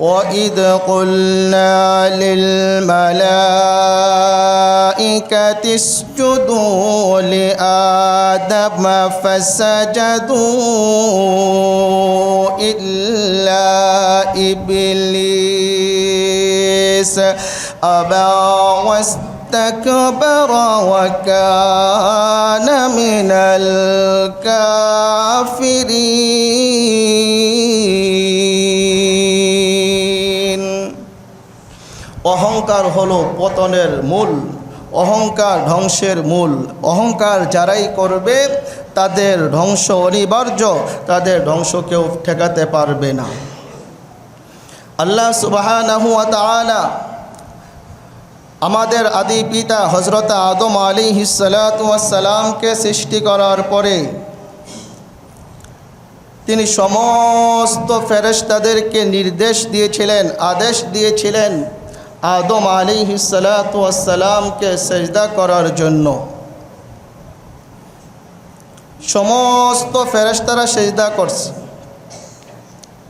وإذ قلنا للملائكة اسجدوا لآدم فسجدوا إلا إبليس أبى واستكبر وكان من الكافرين অহংকার হলো পতনের মূল, অহংকার ধ্বংসের মূল। অহংকার যারাই করবে, তাদের ধ্বংস অনিবার্য, তাদের ধ্বংস কেউ ঠেকাতে পারবে না। আল্লাহ তাআলা আমাদের আদি পিতা হজরত আদম আলী হিসালাতামকে সৃষ্টি করার পরে তিনি সমস্ত ফেরেস্তাদেরকে নির্দেশ দিয়েছিলেন, আদেশ দিয়েছিলেন আদম আলী হিসালাতামকে সেজদা করার জন্য। সমস্ত ফেরেশতারা সেজদা করছে।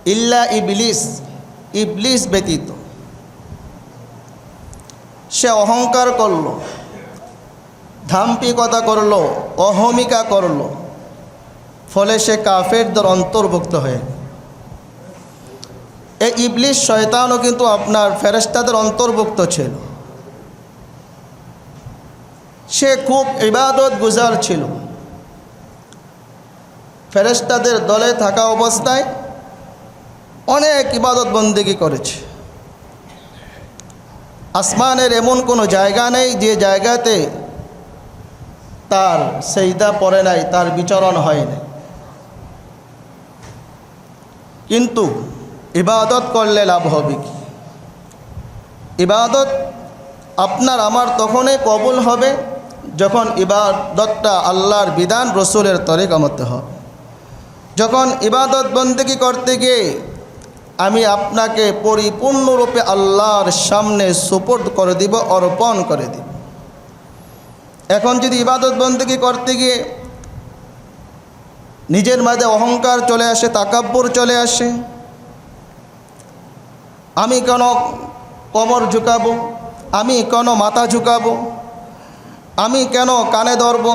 ইল্লা ইবলিস ইবলিস ব্যতীত। সে অহংকার করল ধাম্পিকতা করল, অহমিকা করল। ফলে সে কাফেরদের অন্তর্ভুক্ত হয়ে। এই ইবলিশ শয়তানও কিন্তু আপনার ফেরেস্তাদের অন্তর্ভুক্ত ছিল। সে খুব ইবাদত গুজার ছিল। ফেরেস্তাদের দলে থাকা অবস্থায় অনেক ইবাদত বন্দিগি করেছে। আসমানের এমন কোনো জায়গা নেই যে জায়গাতে তার সেইদা পড়ে নাই, তার বিচরণ হয় নাই। কিন্তু ইবাদত করলে লাভ হবে কি? ইবাদত আপনার আমার তখনই কবুল হবে যখন ইবাদতটা আল্লাহর বিধান রসুলের তরিকা মতে হবে। যখন ইবাদত বন্দেগি করতে গিয়ে আমি আপনাকে পরিপূর্ণরূপে আল্লাহর সামনে সুপোর্ট করে দিব, অর্পণ করে দিব। এখন যদি ইবাদত বন্দেগি করতে গিয়ে নিজের মাঝে অহংকার চলে আসে, তাকাব্বর চলে আসে আমি কেন কমর ঝুঁকাবো? আমি কেন মাথা ঝুঁকাবো? আমি কেন কানে ধরব?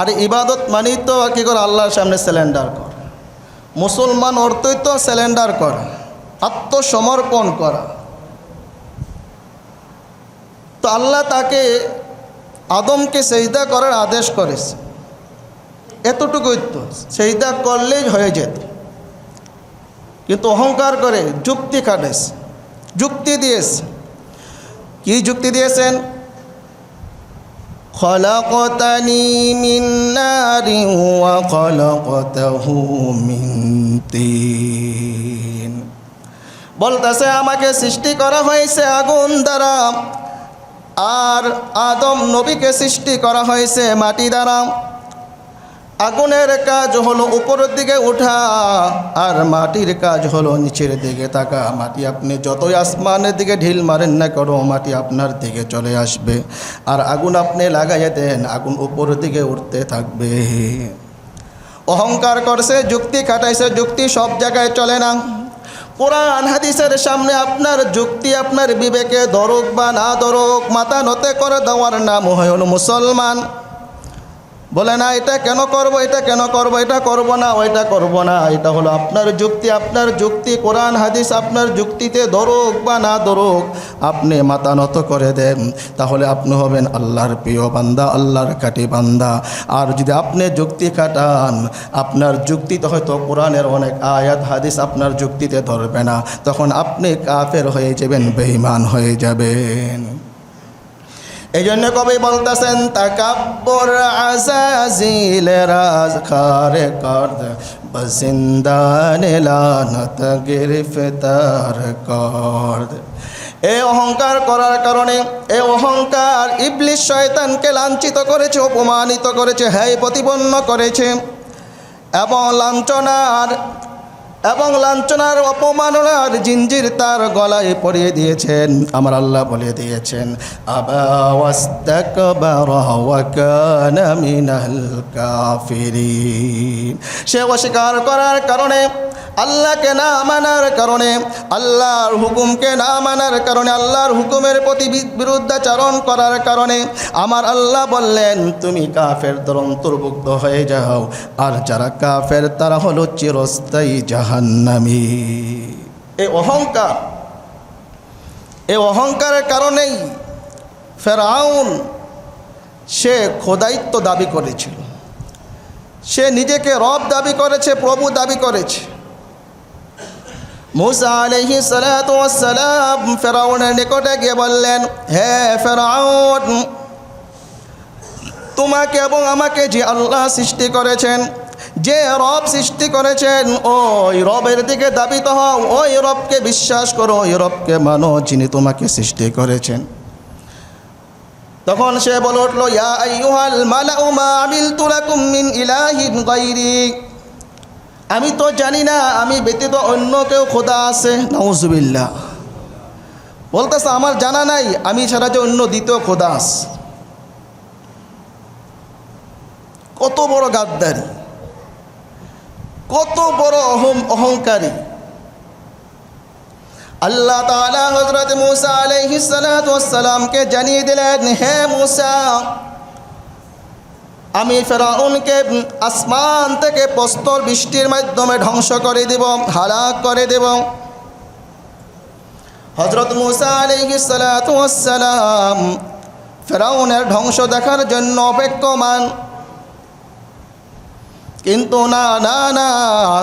আর ইবাদত মানেই তো কী করে? আল্লাহর সামনে সিলিন্ডার কর। মুসলমান অর্থই তো সিলিন্ডার করা, আত্মসমর্পণ করা। তো আল্লাহ তাকে আদমকে সেইদা করার আদেশ করেছে। এতটুকুই তো, সেইদা করলেই হয়ে যেত। কিন্তু অহংকার করে, যুক্তি খাটেস যুক্তি দিয়েছে কি যুক্তি দিয়েছেন? খলকতানি মিন ওয়া খলকতাহু মিন বলতেছে, আমাকে সৃষ্টি করা হয়েছে আগুন দ্বারা, আর আদম নবীকে সৃষ্টি করা হয়েছে মাটি দ্বারা। আগুনের কাজ হলো উপরের দিকে ওঠা আর মাটির কাজ হলো নিচের দিকে তাকা মাটি আপনি যতই আসমানের দিকে ঢিল মারেন না করো মাটি আপনার দিকে চলে আসবে। আর আগুন আপনি লাগাইয়ে দেন, আগুন উপরের দিকে উঠতে থাকবে। অহংকার করছে, যুক্তি খাটাইছে, যুক্তি সব জায়গায় চলে না। কোরআন হাদিসের সামনে আপনার যুক্তি, আপনার বিবেকে দরক বা না দরক মাথা নতে করে দেওয়ার নাম হয় মুসলমান। বলে, না, এটা কেন করব? এটা কেন করব? এটা করব না, ওইটা করব না। এটা হলো আপনার যুক্তি আপনার যুক্তি, কোরআন, হাদিস আপনার যুক্তিতে দরক বা না দরক, আপনি মাথা নত করে দেন, তাহলে আপনি হবেন আল্লাহর প্রিয় বান্দা, আল্লাহর কাটি বান্দা। আর যদি আপনি যুক্তি কাটান আপনার যুক্তিতে হয়তো কোরআনের অনেক আয়াত, হাদিস আপনার যুক্তিতে ধরবে না, তখন আপনি কাফের হয়ে যাবেন, বেঈমান হয়ে যাবেন। এই জন্য কবি বলতেছেন, তাকাব্বর আজাজিল রাজ খারে কর্দ বসিন্দান গ্রেফতার কর্দ এই অহংকার করার কারণে এই অহংকার ইবলিশ শয়তানকে লাঞ্ছিত করেছে, অপমানিত করেছে হ্যায় প্রতিপন্ন করেছে। এবং লাঞ্ছনার এবং লাঞ্ছনার অপমাননার জিঞ্জির তার গলায় পরিয়ে দিয়েছেন। আমার আল্লাহ বলে দিয়েছেন সে অস্বীকার করার কারণে আল্লাহকে না মানার কারণে, আল্লাহর হুকুমকে না মানার কারণে, আল্লাহর হুকুমের প্রতি বিরুদ্ধাচরণ করার কারণে আমার আল্লাহ বললেন, তুমি কাফের দর অন্তর্ভুক্ত হয়ে যাও, আর যারা কাফের তারা হলো চিরস্থায়ী জাহান্নামী। এই অহংকার এই অহংকারের কারণেই ফেরাউন সে খোদায়িত্ব দাবি করেছিল। সে নিজেকে রব দাবি করেছে, প্রভু দাবি করেছে। মুসা আলহি সালাম ফেরাউনের নিকটে গিয়ে বললেন, হে ফেরাউন, তোমাকে এবং আমাকে যে আল্লাহ সৃষ্টি করেছেন, যে রব সৃষ্টি করেছেন, ওই রবের দিকে দাবিত হও, ওই রবকে বিশ্বাস করো, ওই রবকে মানো যিনি তোমাকে সৃষ্টি করেছেন। তখন সে বলে উঠল, ইয়া আইয়ুহাল মালাউ মা আমিলতু লাকুম মিন ইলাহিন গায়রি আমি তো জানি না, আমি ব্যতীত অন্য কেউ খোদা আছে। নাউজুবিল্লাহ। বলতেছে, আমার জানা নাই, আমি ছাড়া যে অন্য দ্বিতীয় খোদা আছে। কত বড় গাদ্দারি। কত বড় অহম অহংকারী। আল্লাহ তাআলা হযরত মুসা আলাইহিস সালাতু ওয়াস জানিয়ে দিলেন, হে মুসা আমি ফেরাউনকে আসমান থেকে প্রস্তর বৃষ্টির মাধ্যমে ধ্বংস করে দেব, হালাক করে দেব। হজরত মুসা আলাইহিস সালাতু ওয়াস সালাম ফেরাউনের ধ্বংস দেখার জন্য অপেক্ষমান। কিন্তু না না না,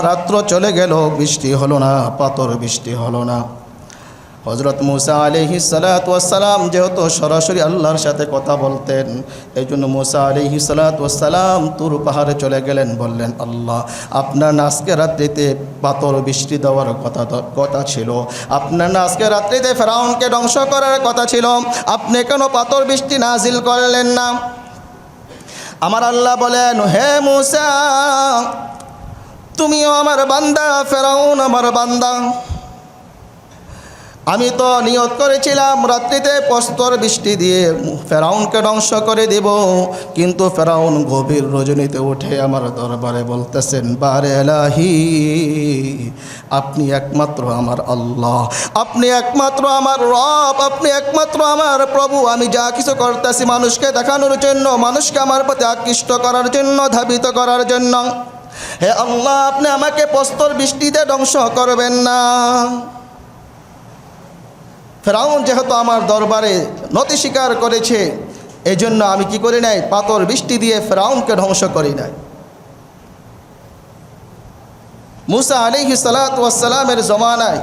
রাত্র চলে গেল, বৃষ্টি হলো না পাতর বৃষ্টি হলো না। হজরত মুসা আলিহি সালাতাম যেহেতু সরাসরি আল্লাহর সাথে কথা বলতেন এই জন্য মুসা আলিহি সালাতাম তুর পাহাড়ে চলে গেলেন, বললেন, আল্লাহ, আপনার না আজকে রাত্রিতে পাতর বৃষ্টি দেওয়ার কথা কথা ছিল। আপনার না আজকে রাত্রিতে ফেরাউনকে ধ্বংস করার কথা ছিল। আপনি কেন পাতর বৃষ্টি নাজিল করলেন না? আমার আল্লাহ বলেন, হে মুসা, তুমিও আমার বান্দা, ফেরাউন আমার বান্দা। আমি তো নিয়ত করেছিলাম রাত্রিতে প্রস্তর বৃষ্টি দিয়ে ফেরাউনকে ধ্বংস করে দেব। কিন্তু ফেরাউন গভীর রজনীতে উঠে আমার দরবারে বলতেছেন, বারে এলাহি, আপনি একমাত্র আমার আল্লাহ, আপনি একমাত্র আমার রব, আপনি একমাত্র আমার প্রভু। আমি যা কিছু করতেছি মানুষকে দেখানোর জন্য, মানুষকে আমার প্রতি আকৃষ্ট করার জন্য, ধাবিত করার জন্য। হে আল্লাহ, আপনি আমাকে প্রস্তর বৃষ্টিতে ধ্বংস করবেন না। ফেরাউন যেহেতু আমার দরবারে নতি স্বীকার করেছে এই জন্য আমি কি করি নাই? পাতর বৃষ্টি দিয়ে ফেরাউনকে ধ্বংস করি নাই। মুসা আলিহি সালাতামের জমানায়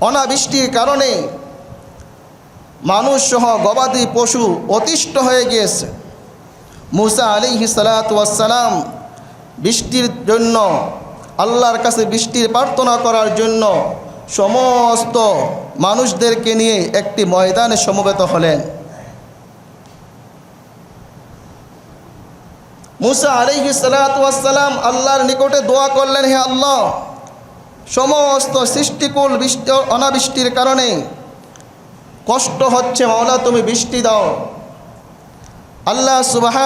অনাবৃষ্টির কারণে মানুষ সহ গবাদি পশু অতিষ্ঠ হয়ে গিয়েছে। মুসা আলিহি সালাতাম বৃষ্টির জন্য, আল্লাহর কাছে বৃষ্টির প্রার্থনা করার জন্য সমস্ত মানুষদেরকে নিয়ে একটি ময়দানে সমবেত হলেন। মুসা আলিহি সালাতাম আল্লাহর নিকটে দোয়া করলেন, হে আল্লাহ, সমস্ত সৃষ্টিকুল বৃষ্টি অনাবৃষ্টির কারণে কষ্ট হচ্ছে, মাওলা, তুমি বৃষ্টি দাও। আল্লাহ সুবাহ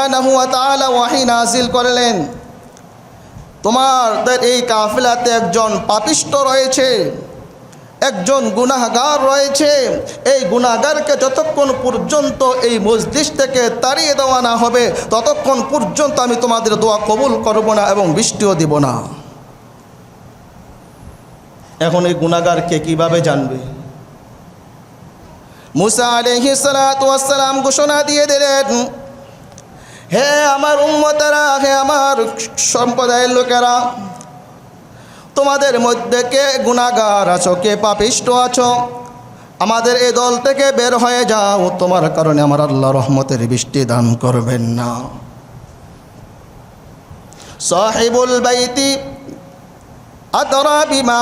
নাজিল করলেন। তোমাদের এই কাফিলাতে একজন পাপিষ্ট রয়েছে। একজন গুনাহগার রয়েছে। এই গুনাহগারকে যতক্ষণ পর্যন্ত এই মসজিদ থেকে তাড়িয়ে দেওয়া না হবে, ততক্ষণ পর্যন্ত আমি তোমাদের দোয়া কবুল করব না এবং বৃষ্টিও দিব না। এখন এই গুনাহগারকে কীভাবে জানবে? মুসা আলহি সালাম ঘোষণা দিয়ে দিলেন, হে আমার উম্মতেরা, হে আমার সম্প্রদায়ের লোকেরা তোমাদের মধ্যে কে গুণাগার আছো, কে পাপিষ্ট আছো? আমাদের এই দল থেকে বের হয়ে যাও, তোমার কারণে আমার আল্লাহ রহমতের বৃষ্টি দান করবেন না। সাহিবুল বাইতি আদরা বিমা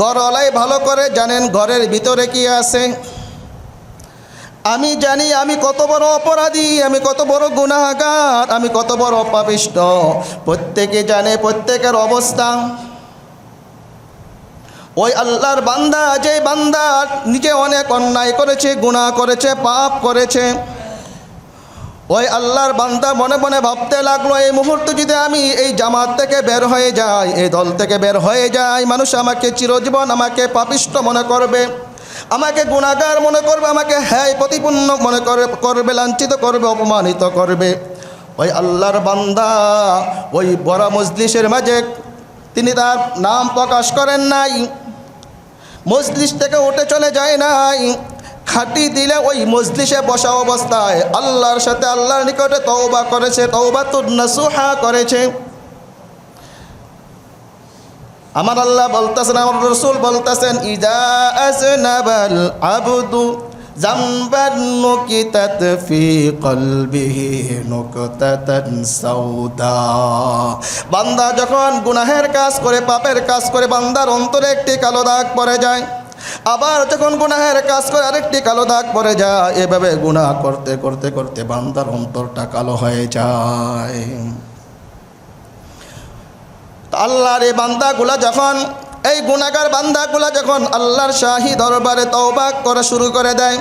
গরলাই ভালো করে জানেন ঘরের ভিতরে কি আছে। আমি জানি আমি কত বড় অপরাধী, আমি কত বড় গুণাগার আমি কত বড় পাপিষ্ট। প্রত্যেকে জানে প্রত্যেকের অবস্থা। ওই আল্লাহর বান্দা, যে বান্দা নিজে অনেক অন্যায় করেছে গুণা করেছে, পাপ করেছে। ওই আল্লাহর বান্দা মনে মনে ভাবতে লাগল, এই মুহূর্তে যদি আমি এই জামাত থেকে বের হয়ে যাই, এই দল থেকে বের হয়ে যাই, মানুষ আমাকে চিরজীবন আমাকে পাপিষ্ট মনে করবে। আমাকে গুণাগার মনে করবে, আমাকে হ্যাঁ প্রতিপূর্ণ মনে করে, করবে, লাঞ্ছিত করবে, অপমানিত করবে। ওই আল্লাহর বান্দা, ওই বড় মজলিসের মাঝে তিনি তার নাম প্রকাশ করেন নাই। মজলিস থেকে উঠে চলে যায় নাই। খাটি দিলে ওই মজলিসে বসা অবস্থায় আল্লাহর সাথে আল্লাহর নিকটে তওবা করেছে তওবা তুন্নাসুহা করেছে। আমার আল্লাহ বলতেছেন, আমার রসুল বলতেছেন, ইদা আসনাবাল বান্দা যখন গুনাহের কাজ করে, পাপের কাজ করে, বান্দার অন্তরে একটি কালো দাগ পড়ে যায়, আবার যখন গুনাহের কাজ করে আরেকটি কালো দাগ পড়ে যায়, এভাবে গুনাহ করতে করতে করতে বান্দার অন্তরটা কালো হয়ে যায়। আল্লাহর এই বান্দাগুলা যখন, এই গুণাগার বান্দাগুলা যখন আল্লাহর শাহী দরবারে তওবা করা শুরু করে দেয়,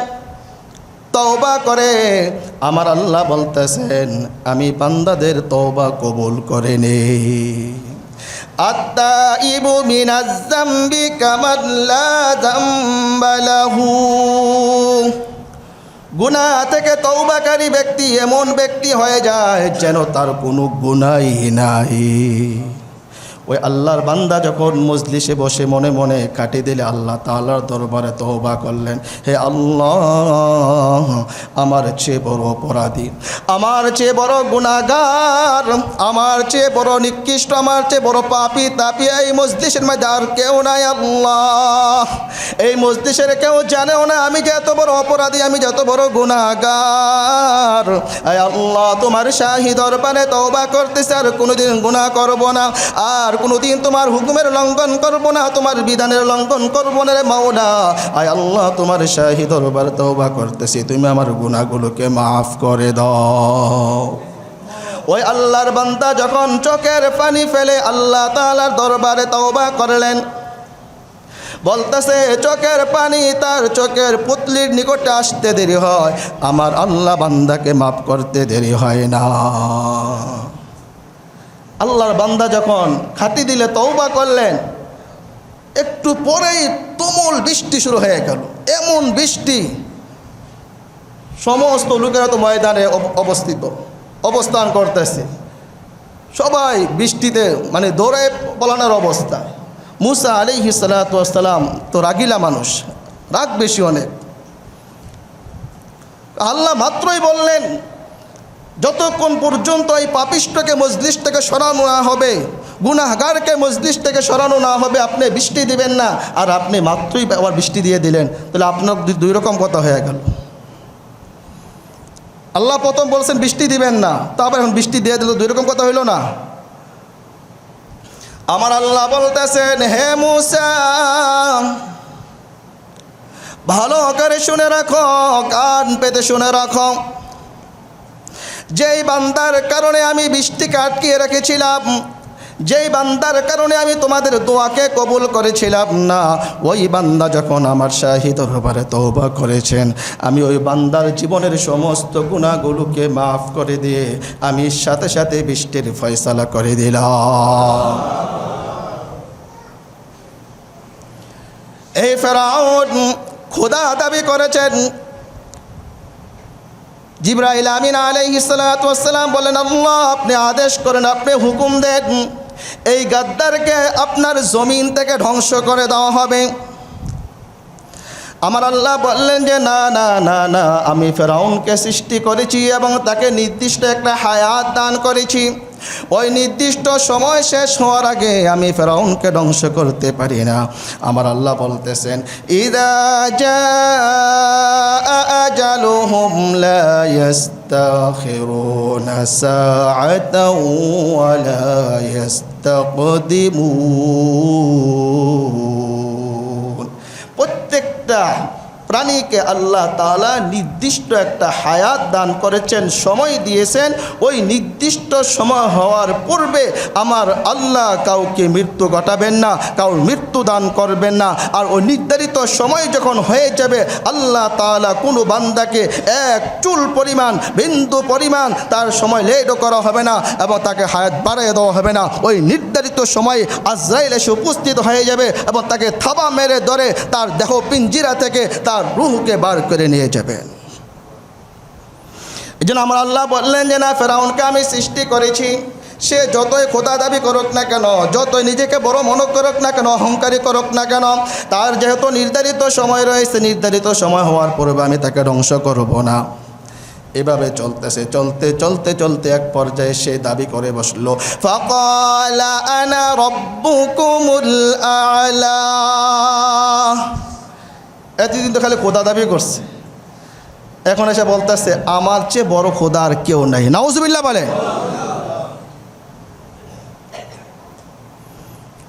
তওবা করে, আমার আল্লাহ বলতেছেন, আমি বান্দাদের তওবা কবুল করে নে আত্মাইবু মিনাজ জামবি কামাল্লা জাম্বালাহু গুনাহ থেকে তৌবাকারী ব্যক্তি এমন ব্যক্তি হয়ে যায় যেন তার কোনো গুনাই নাই। ওই আল্লাহর বান্দা যখন মজলিসে বসে মনে মনে কাটি দিলে আল্লাহ তাআলার দরবারে তওবা করলেন, হে আল্লাহ, আমার চেয়ে বড় অপরাধী, আমার চেয়ে বড় গুণাগার আমার চেয়ে বড় নিকৃষ্ট, আমার চেয়ে বড় পাপি তাপি এই মজলিসের মধ্যে আর কেউ নাই আল্লাহ। এই মজলিসের কেউ জানেও না আমি যে এত বড় অপরাধী, আমি যত বড় গুণাগার আল্লাহ, তোমার শাহী দরবারে তওবা করতেছে, আর কোনোদিন গুনাহ করব না। আর কোনোদিন তোমার হুকুমের লঙ্ঘন করব না, তোমার বিধানের লঙ্ঘন করব না রে মাওলা আয় আল্লাহ, তোমার শাহী দরবার তওবা করতেছি, তুমি আমার গুনাহগুলোকে মাফ করে দাও। ওই আল্লাহর বান্দা যখন চোখের পানি ফেলে আল্লাহ তাআলার দরবারে তওবা করলেন, বলতেছে, চোখের পানি তার চোখের পুতলির নিকটে আসতে দেরি হয়, আমার আল্লাহ বান্দাকে মাফ করতে দেরি হয় না। আল্লাহর বান্দা যখন খাতি দিলে তৌবা করলেন, একটু পরেই তুমুল বৃষ্টি শুরু হয়ে গেল। এমন বৃষ্টি সমস্ত লোকেরা তো ময়দানে অব- অবস্থিত, অবস্থান করতেছে। সবাই বৃষ্টিতে মানে দৌড়ে পলানোর অবস্থা। মুসা আলি সালাতাম তো রাগিলা মানুষ, রাগ বেশি অনেক। আল্লাহ মাত্রই বললেন যতক্ষণ পর্যন্ত এই পাপিষ্টকে মজলিস থেকে সরানো না হবে, গুনাহগারকে মজলিস থেকে সরানো না হবে, আপনি বৃষ্টি দিবেন না, আর আপনি মাত্রই আবার বৃষ্টি দিয়ে দিলেন, তাহলে আপনার দুই- রকম কথা হয়ে গেল। আল্লাহ প্রথম বলছেন, বৃষ্টি দিবেন না, তারপর এখন বৃষ্টি দিয়ে দিল দুই রকম কথা হইল না। আমার আল্লাহ বলতেছেন, হে মুসা, ভালো করে শুনে রাখো, কান পেতে শুনে রাখো। যেই বান্দার কারণে আমি বৃষ্টিকে আটকিয়ে রেখেছিলাম, যেই বান্দার কারণে আমি তোমাদের দোয়াকে কবুল করেছিলাম না, ওই বান্দা যখন আমার শাহিদ দরবারে তওবা করেছেন, আমি ওই বান্দার জীবনের সমস্ত গুণাগুলোকে মাফ করে দিয়ে আমি সাথে সাথে বৃষ্টির ফয়সালা করে দিলাম। এই ফেরাউন খোদা দাবি করেছেন জিব্রাইল আমিন আলাইহিসালাম বলেন আল্লাহ, আপনি আদেশ করেন, আপনি হুকুম দেন। এই গাদ্দারকে আপনার জমিন থেকে ধ্বংস করে দেওয়া হবে। আমার আল্লাহ বললেন যে, না না না না, আমি ফেরাউনকে সৃষ্টি করেছি এবং তাকে নির্দিষ্ট একটা হায়াত দান করেছি। ওই নির্দিষ্ট সময় শেষ হওয়ার আগে আমি ফেরাউনকে ধ্বংস করতে পারি না। আমার আল্লাহ বলতেছেন প্রত্যেকটা প্রাণীকে আল্লাহ তাআলা নির্দিষ্ট একটা হায়াত দান করেছেন, সময় দিয়েছেন। ওই নির্দিষ্ট সময় হওয়ার পূর্বে আমার আল্লাহ কাউকে মৃত্যু ঘটাবেন না, কাউর মৃত্যু দান করবেন না। আর ওই নির্ধারিত সময় যখন হয়ে যাবে, আল্লাহ তাআলা কোনো বান্দাকে এক চুল পরিমাণ, বিন্দু পরিমাণ তার সময় লেটও করা হবে না এবং তাকে হায়াত বাড়িয়ে দেওয়া হবে না। ওই নির্ধারিত সময়ে আজরাইল এসে উপস্থিত হয়ে যাবে এবং তাকে থাবা মেরে ধরে তার দেহ পিঞ্জিরা থেকে তার রুহকে বার করে নিয়ে যাবেন এই জন্য আমার আল্লাহ বললেন যে, না, ফেরাউনকে আমি সৃষ্টি করেছি। সে যতই খোদা দাবি করুক না কেন, যতই নিজেকে বড় মনে করুক না কেন, অহংকারী করুক না কেন, তার যেহেতু নির্ধারিত সময় রয়েছে, নির্ধারিত সময় হওয়ার পূর্বে আমি তাকে ধ্বংস করব না। এভাবে চলতেছে, চলতে চলতে চলতে এক পর্যায়ে সে দাবি করে বসল আনা এতদিন তো খালি খোদা দাবি করছে। এখন এসে বলতেছে, আমার চেয়ে বড় খোদা আর কেউ নাই। নাউজুবিল্লাহ বলে।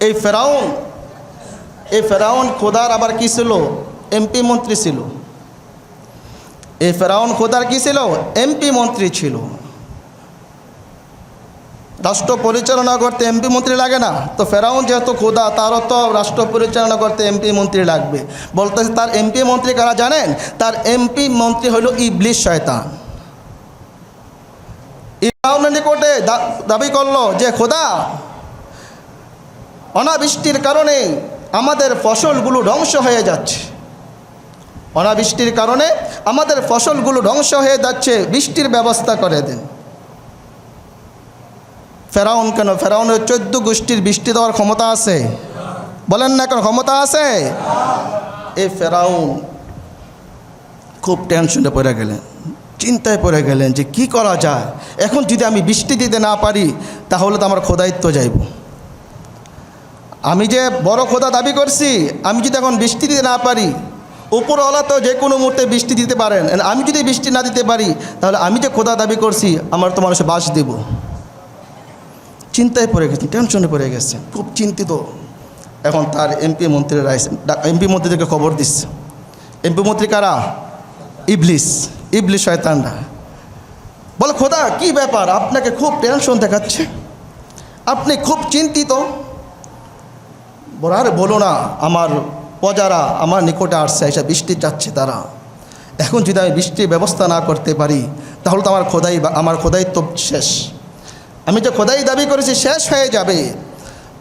এই ফেরাউন এই ফেরাউন খোদার আবার কি ছিল? এমপি মন্ত্রী ছিল। এই ফেরাউন খোদার কি ছিল? এমপি মন্ত্রী ছিল। রাষ্ট্র পরিচালনা করতে এমপি মন্ত্রী লাগে না। তো ফেরাউন যেহেতু খোদা, তারও তো রাষ্ট্র পরিচালনা করতে এমপি মন্ত্রী লাগবে। বলতেছে তার এমপি মন্ত্রী কারা জানেন? তার এমপি মন্ত্রী হলো ইবলিশ শয়তান। ফেরাউনের নিকটে দাবি করল যে, খোদা, অনাবৃষ্টির কারণে আমাদের ফসলগুলো ধ্বংস হয়ে যাচ্ছে। অনাবৃষ্টির কারণে আমাদের ফসলগুলো ধ্বংস হয়ে যাচ্ছে, বৃষ্টির ব্যবস্থা করে দিন। ফেরাউন কেন? ফেরাউনের চোদ্দ গোষ্ঠীর বৃষ্টি দেওয়ার ক্ষমতা আছে। বলেন না কেন ক্ষমতা আছে? এই ফেরাউন খুব টেনশনে পড়ে গেলেন, চিন্তায় পড়ে গেলেন যে কি করা যায়। এখন যদি আমি বৃষ্টি দিতে না পারি, তাহলে তো আমার খোদায়িত্ব যাইব। আমি যে বড় খোদা দাবি করছি, আমি যদি এখন বৃষ্টি দিতে না পারি উপরওয়ালা তো যে কোনো মুহূর্তে বৃষ্টি দিতে পারেন। আমি যদি বৃষ্টি না দিতে পারি, তাহলে আমি যে খোদা দাবি করছি, আমার তো মানুষে বাস দেব। চিন্তায় পড়ে গেছেন টেনশনে পড়ে গেছেন খুব চিন্তিত। এখন তার এমপি মন্ত্রীরা এমপি মন্ত্রীদেরকে খবর দিচ্ছে এমপি মন্ত্রী কারা? ইবলিস ইবলিস শয়তানরা। বলে, খোদা, কি ব্যাপার? আপনাকে খুব টেনশন দেখাচ্ছে। আপনি খুব চিন্তিত। বলে, আরে বলো না, আমার প্রজারা আমার নিকটে আসছে, এসে বৃষ্টি চাচ্ছে তারা। এখন যদি আমি বৃষ্টির ব্যবস্থা না করতে পারি, তাহলে তো আমার খোদাই আমার খোদাই তো শেষ। আমি যে খোদাই দাবি করেছি, শেষ হয়ে যাবে।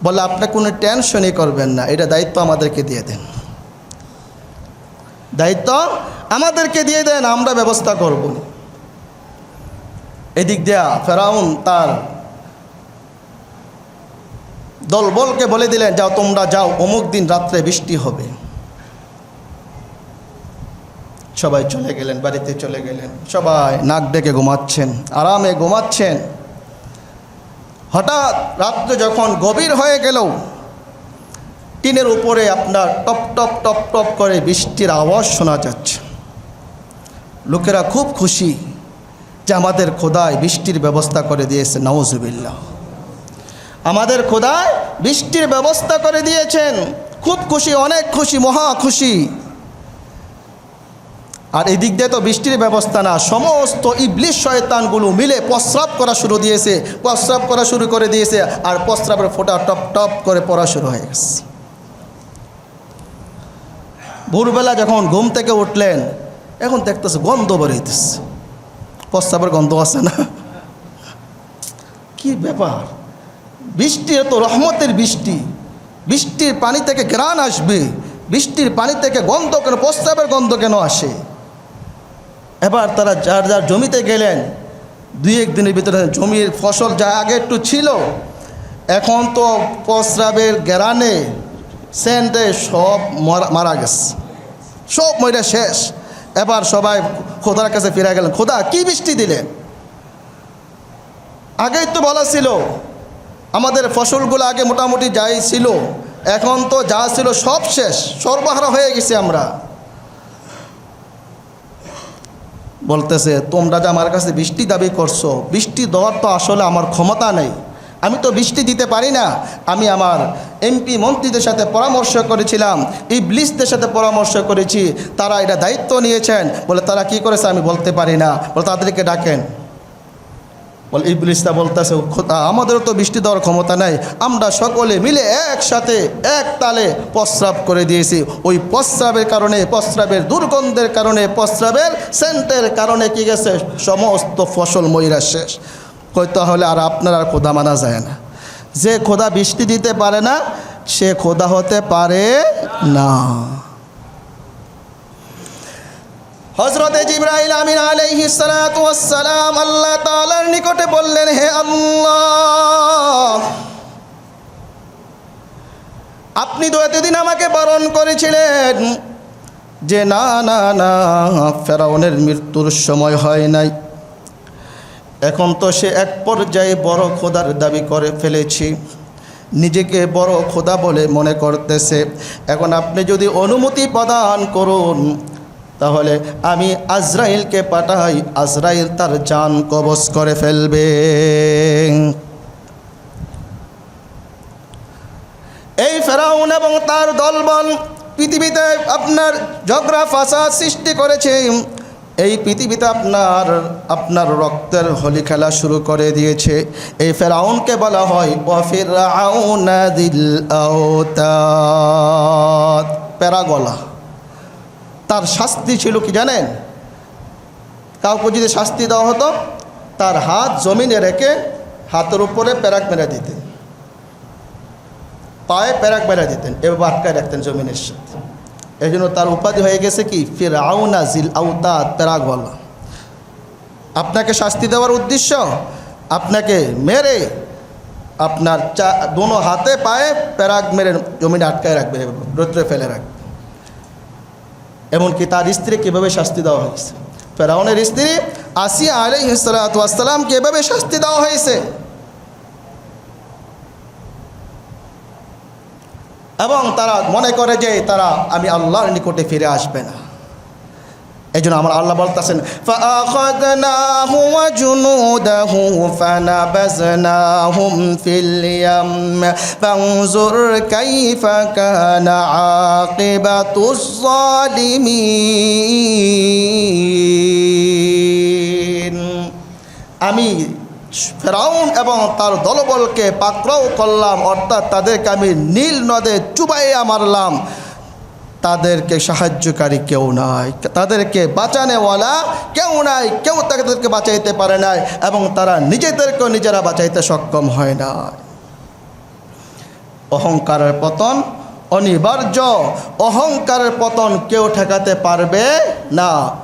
বলে আপনি কোনো টেনশনই করবেন না, এটা দায়িত্ব আমাদেরকে দিয়ে দেন। দায়িত্ব আমাদেরকে দিয়ে দেন, আমরা ব্যবস্থা করব। এদিক দেয়া ফেরাউন তার দলবলকে বলে দিলেন, যাও, তোমরা যাও, অমুক দিন রাত্রে বৃষ্টি হবে। সবাই চলে গেলেন, বাড়িতে চলে গেলেন। সবাই নাক ডেকে ঘুমাচ্ছেন, আরামে ঘুমাচ্ছেন। হঠাৎ রাত্রে যখন গভীর হয়ে গেল, টিনের উপরে আপনার টপ টপ টপ টপ করে বৃষ্টির আওয়াজ শোনা যাচ্ছে। লোকেরা খুব খুশি যে আমাদের খোদায় বৃষ্টির ব্যবস্থা করে দিয়েছে নওয়াজুবিল্লাহ আমাদের খোদায় বৃষ্টির ব্যবস্থা করে দিয়েছেন। খুব খুশি, অনেক খুশি, মহা খুশি। আর এদিক দিয়ে তো বৃষ্টির ব্যবস্থা না, সমস্ত ইবলিশ শয়তানগুলো মিলে প্রস্রাব করা শুরু দিয়েছে, প্রস্রাব করা শুরু করে দিয়েছে, আর প্রস্রাবের ফোঁটা টপ টপ করে পড়া শুরু হয়ে গেছে। ভোরবেলা যখন ঘুম থেকে উঠলেন, এখন দেখতেছে গন্ধ বেরোইতেছে প্রস্রাবের গন্ধ আছে না। কি ব্যাপার? বৃষ্টি এত রহমতের বৃষ্টি। বৃষ্টির পানি থেকে গ্রান আসবে। বৃষ্টির পানি থেকে গন্ধ কেন প্রস্তাবের গন্ধ কেন আসে? এবার তারা যার যার জমিতে গেলেন, দুই এক দিনের ভিতরে জমির ফসল যা আগে একটু ছিল, এখন তো প্রস্রাবের গ্রানে সেন্টে সব মরা গেছে। সব মরে শেষ। এবার সবাই খোদার কাছে ফিরে গেলেন, খোদা, কি বৃষ্টি দিলেন আগেই তো বলা ছিল আমাদের ফসলগুলো আগে মোটামুটি যাই ছিল, এখন তো যা ছিল সব শেষ, সর্বহারা হয়ে গেছি আমরা। বলতেছে, তোমরা যে আমার কাছে বৃষ্টি দাবি করছ, বৃষ্টি দেওয়ার তো আসলে আমার ক্ষমতা নেই। আমি তো বৃষ্টি দিতে পারি না। আমি আমার এমপি মন্ত্রীদের সাথে পরামর্শ করেছিলাম এই ইবলিসদের সাথে পরামর্শ করেছি। তারা এটা দায়িত্ব নিয়েছেন। বলে, তারা কি করেছে আমি বলতে পারি না। বলে, তাদেরকে ডাকেন। বলে ইবলিসটা বলতেছে "খোদা, আমাদেরও তো বৃষ্টি দেওয়ার ক্ষমতা নাই। আমরা সকলে মিলে একসাথে এক তালে প্রস্রাব করে দিয়েছি। ওই প্রস্রাবের কারণে প্রস্রাবের দুর্গন্ধের কারণে প্রস্রাবের সেন্টের কারণে কি গেছে? সমস্ত ফসল ময়রা শেষ। কই তাহলে আর আপনার আর খোদা মানা যায় না। যে খোদা বৃষ্টি দিতে পারে না সে খোদা হতে পারে না। হজরতে জিব্রাইল আমিন আলাইহি সালাম আল্লাহ তাআলার নিকটে বললেন, হে আল্লাহ, আপনি তো এতদিন আমাকে বারণ করেছিলেন যে না না না, ফেরাউনের মৃত্যুর সময় হয় নাই। এখন তো সে এক পর্যায়ে বড় খোদার দাবি করে ফেলেছি। নিজেকে বড় খোদা বলে মনে করতেছে। এখন আপনি যদি অনুমতি প্রদান করুন তাহলে আমি আজরাইলকে পাঠাই, আজরাইল তার জান কবজ করে ফেলবে। এই ফেরাউন এবং তার দলবল পৃথিবীতে আপনার ঝগড়া ফাসাদ সৃষ্টি করেছে। এই পৃথিবীতে আপনার আপনার রক্তের হোলি খেলা শুরু করে দিয়েছে। এই ফেরাউনকে বলা হয় দিল প্যারাগলা। তার শাস্তি ছিল কি জানেন? কাউকে যদি শাস্তি দেওয়া হতো, তার হাত জমিনে রেখে হাতের উপরে প্যারাক মেরে দিতেন। পায়ে প্যারাক মেরে দিতেন, এভাবে আটকায় রাখতেন জমিনের সাথে। এই জন্য তার উপাধি হয়ে গেছে কি? ফির আউনা জিল আউতা প্যারাগলা আপনাকে শাস্তি দেওয়ার উদ্দেশ্য? আপনাকে মেরে আপনার চা দোনো হাতে, পায়ে প্যারাক মেরে জমিনে আটকায় রাখবে, রৌদ্রে ফেলে রাখবে। এমনকি তার স্ত্রী কীভাবে শাস্তি দেওয়া হয়েছে? ফেরাউনের স্ত্রী আসিয়া আলাই সালাতামকে এভাবে শাস্তি দেওয়া হয়েছে? এবং তারা মনে করে যে তারা আমি আল্লাহর নিকটে ফিরে আসবে না। এই জন্য আমার আল্লাহ বলতেছেন আমি ফেরাউন এবং তার দলবলকে পাকড়াও করলাম, অর্থাৎ তাদেরকে আমি নীল নদে চুবাইয়া মারলাম। তাদেরকে সাহায্যকারী কেউ নাই। তাদেরকে বাঁচানেওয়ালা কেউ নাই, কেউ তাদেরকে বাঁচাইতে পারে নাই এবং তারা নিজেদেরকেও নিজেরা বাঁচাইতে সক্ষম হয় না অহংকারের পতন অনিবার্য, অহংকারের পতন কেউ ঠেকাতে পারবে না।